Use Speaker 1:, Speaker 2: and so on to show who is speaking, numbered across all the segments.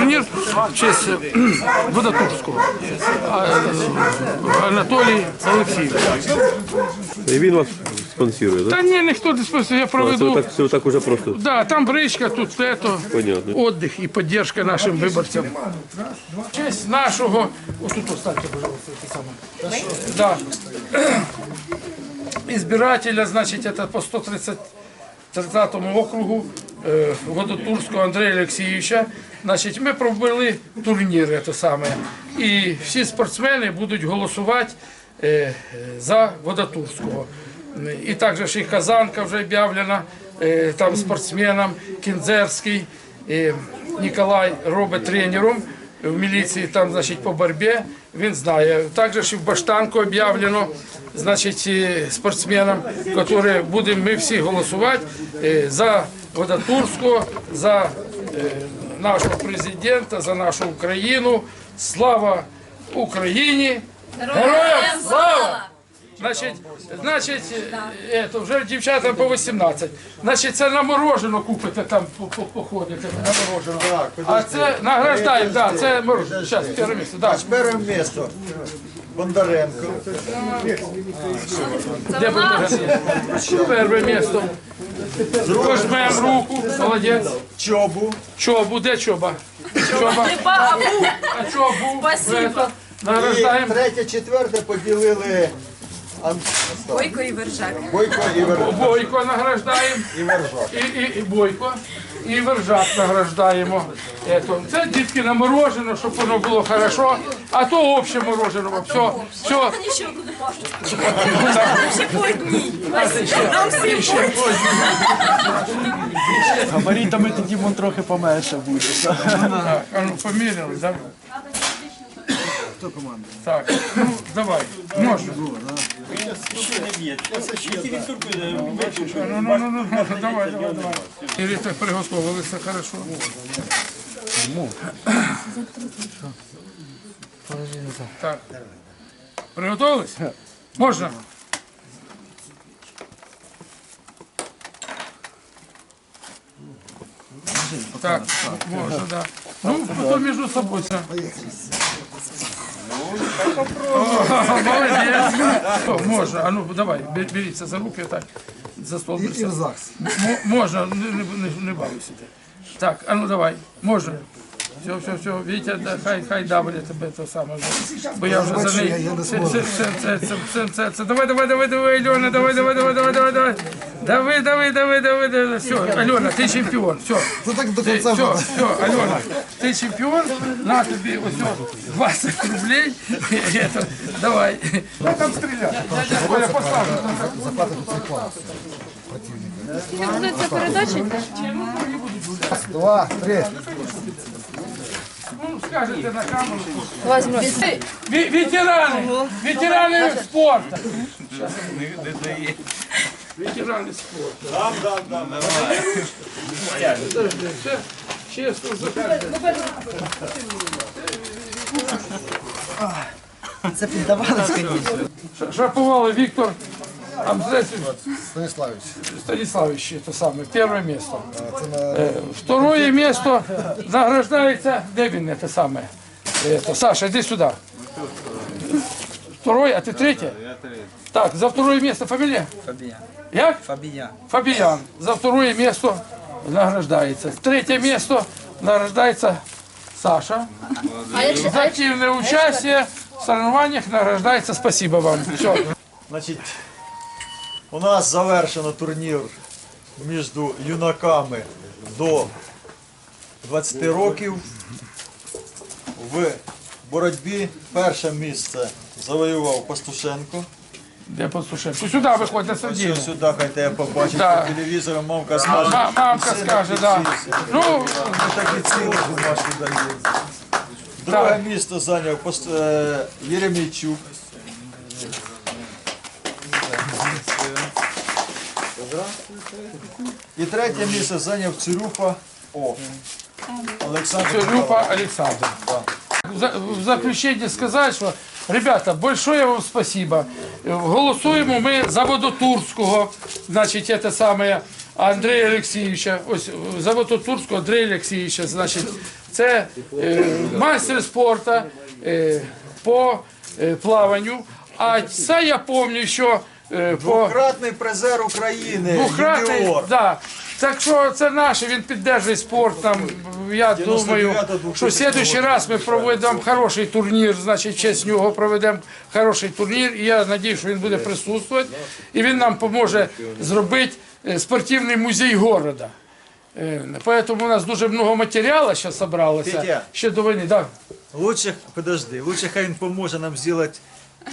Speaker 1: турнір в честь е, Водотурського. А, е, Анатолій Олексійович.
Speaker 2: І він вас спонсорує, так?
Speaker 1: Та ні, ніхто не списує, я
Speaker 2: Це ви
Speaker 1: проведу.
Speaker 2: так, це ви так уже просто.
Speaker 1: Да, там бричка, тут это,
Speaker 2: Понятно.
Speaker 1: отдых и поддержка нашим виборцям. В честь нашого, вот тут оставьте, пожалуйста, это самое. Да. Избирателя, значит, это по 130 округу е, Водотурського Андрія Олексійовича. Значить, ми провели турнір, це саме. І всі спортсмени будуть голосувати е, е, за Водотурського. І також і Казанка вже об'явлена е, там спортсменом, Кінзерський. Е, Ніколай робить тренером в міліції там, значить, по боротьбі, він знає. Також і в Баштанку об'явлено, значить, спортсменам, які будемо ми всі голосувати е, за Водотурського, за е, нашого президента, за нашу Україну. Слава Україні! Героям слава! Значить, значить, е, это, вже дівчатам по 18. Значить, це на морожено купите там, по- по- походите на морожено. А це награждаємо, да, це морожено. Зараз, перше місце, да.
Speaker 3: Перше місто Бондаренко.
Speaker 1: Де буде? Перше місце. Пожмемо руку, молодець.
Speaker 3: Чобу.
Speaker 1: Чобу, де чоба? Чоба. А чобу?
Speaker 4: Спасибо.
Speaker 1: Награждаємо.
Speaker 3: Третє, четверте поділили
Speaker 4: Бойко і Вержак.
Speaker 3: Бойко і Вер-
Speaker 1: Бойко награждаємо.
Speaker 3: і Вержак.
Speaker 1: І, і, і Бойко, і Вержак награждаємо. Це дітки на морожено, щоб воно було хорошо, а то обще мороженого. Все, все.
Speaker 4: Мені ще буде пашуть. Ще по одній. Нам всім
Speaker 1: Ще ось.
Speaker 5: Габаритами тоді вон трохи поменше буде.
Speaker 1: Так, а ну поміряли, да? Так, ну давай, можна. Ну, ну, ну, ну, ну, давай, давай, давай. Ірі так приготувалися, хорошо. Так. Приготовились? Можна? Так, можно, да. Ну, потом между собой. Да. О, Молодец. Можно. А ну, давай, бе- беріться за руки, так. За стол. беріться. М- Можно, не, не, не, не балуйся. Так, а ну давай, можно. Все, все, все, Вітя, да, хай, хай давлє тебе то саме. Бо я вже за неї. Це, це. Давай, давай, давай, давай, Альона, давай, давай, давай, давай, давай, давай. Давай, давай, давай, давай, давай. Все, Альона, ти чемпіон, все.
Speaker 6: Ну так до
Speaker 1: Ти,
Speaker 6: конца
Speaker 1: все, все, Альона, ти чемпіон, на тобі ось 20 рублей. Это, давай. Я там. Дядя Коля поставлю.
Speaker 4: Це передачі?
Speaker 6: Два, три
Speaker 1: Ну, скажете на камеру.
Speaker 4: Возьму.
Speaker 1: Ве- Ветераны, ветераны спорта. Ветераны спорта. Да, да, да. Честно,
Speaker 5: Це піддавалось, звісно.
Speaker 1: Шаповалый Виктор Амзесович
Speaker 6: Станиславович.
Speaker 1: Станиславович, это самое, первое место. Э, Второе место награждается, где він это самое? Это, Саша, иди сюда. Второе, а ты третье? Так, за второе место фамилия?
Speaker 5: Фабія.
Speaker 1: Як?
Speaker 5: Фабія.
Speaker 1: Фабиян. За второе место награждается. Третье место награждается Саша. За активное участие в соревнованиях награждается. Спасибо вам. Все.
Speaker 3: Значить, у нас завершено турнір між юнаками до 20 років. В боротьбі перше місце завоював Пастушенко.
Speaker 1: Де послушаем? Сюда виходь на середину.
Speaker 3: Сюди, хай тебе побачить
Speaker 1: Да.
Speaker 3: по телевізору, мамка скаже.
Speaker 1: Ма- Мамка скаже, да. Ну,
Speaker 3: Такі цілі бумажки. Друге місто зайняв пост- е, Єремійчук. І третє місце зайняв Цюрюфа О. Олександр.
Speaker 1: Люпа Александр. В за- В заключение сказать, что, ребята, большое вам спасибо. Голосуємо ми за Водотурського, значить, це саме Андрея Олексійовича, ось за Водотурського Андрея Олексійовича, значить, Це е, майстер спорту е, по е, плаванню. А це я пам'ятаю, що по
Speaker 3: Двократний призер України,
Speaker 1: двократний,
Speaker 3: юніор.
Speaker 1: да. Так що це наше, він піддержує спорт. Там, я думаю, що в следующий раз ми проведемо хороший турнір, значить, в честь нього проведемо хороший турнір. І я сподіваюся, що він буде присутствувати. І він нам поможе зробити е, спортивний музей города. Е, Поэтому у нас дуже много матеріалу зараз зібралося
Speaker 3: Петя.
Speaker 1: ще до війни. Да.
Speaker 3: Лучше, подожди, лучше хай він поможе нам зробити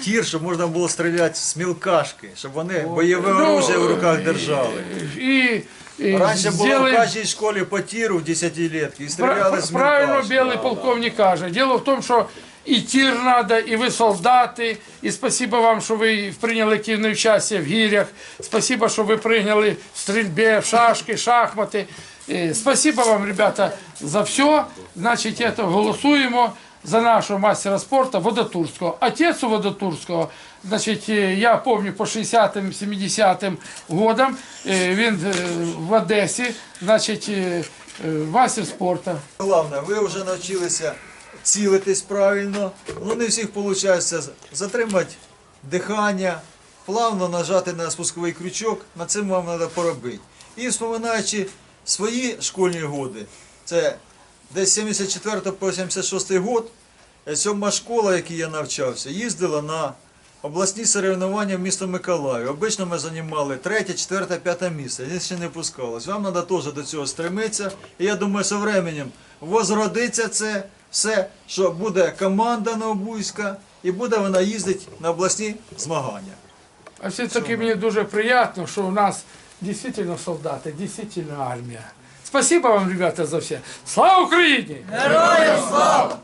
Speaker 3: тір, щоб можна було стріляти з мілкашки, щоб вони бойове
Speaker 1: Ну,
Speaker 3: оружие в руках держали.
Speaker 1: І, і
Speaker 3: Раніше було в
Speaker 1: зробимо-
Speaker 3: кожній школі по тіру в 10-літки і стріляли
Speaker 1: Пра-
Speaker 3: з
Speaker 1: Правильно
Speaker 3: мілкашки.
Speaker 1: белый полковник каже. Дело в том, что и тир надо, и вы солдаты. И спасибо вам, что вы приняли активное участие в гирях. Спасибо, что вы приняли в стрельбе, в шашки, шахматы. Э, Спасибо вам, ребята, за все. Значит, это голосуємо за нашого мастера спорту Водотурського. Отець у Водотурського, значить, е, я пам'ятаю по 60-м, 70-м годам, е, він е, в Одесі, значить, мастер спорту.
Speaker 3: Головне, ви вже навчилися цілитись правильно. Ну не всіх виходить затримати дихання, плавно нажати на спусковий крючок. На цим вам треба поробити. І вспоминаючи свої школьні годи, це десь 74 по 76 год, е, сьома школа, в якій я навчався, їздила на обласні соревнування в місто Миколаїв. Обично ми займали третє, четверте, п'яте місце. Я ще не пускалось. Вам треба теж до цього стремитися. І я думаю, со временем возродиться це все, що буде команда новобуйська, і буде вона їздити на обласні змагання.
Speaker 1: А все-таки мені дуже приємно, що у нас дійсно солдати, дійсно армія. Спасибо вам, ребята, за все. Слава Україні! Героям слава!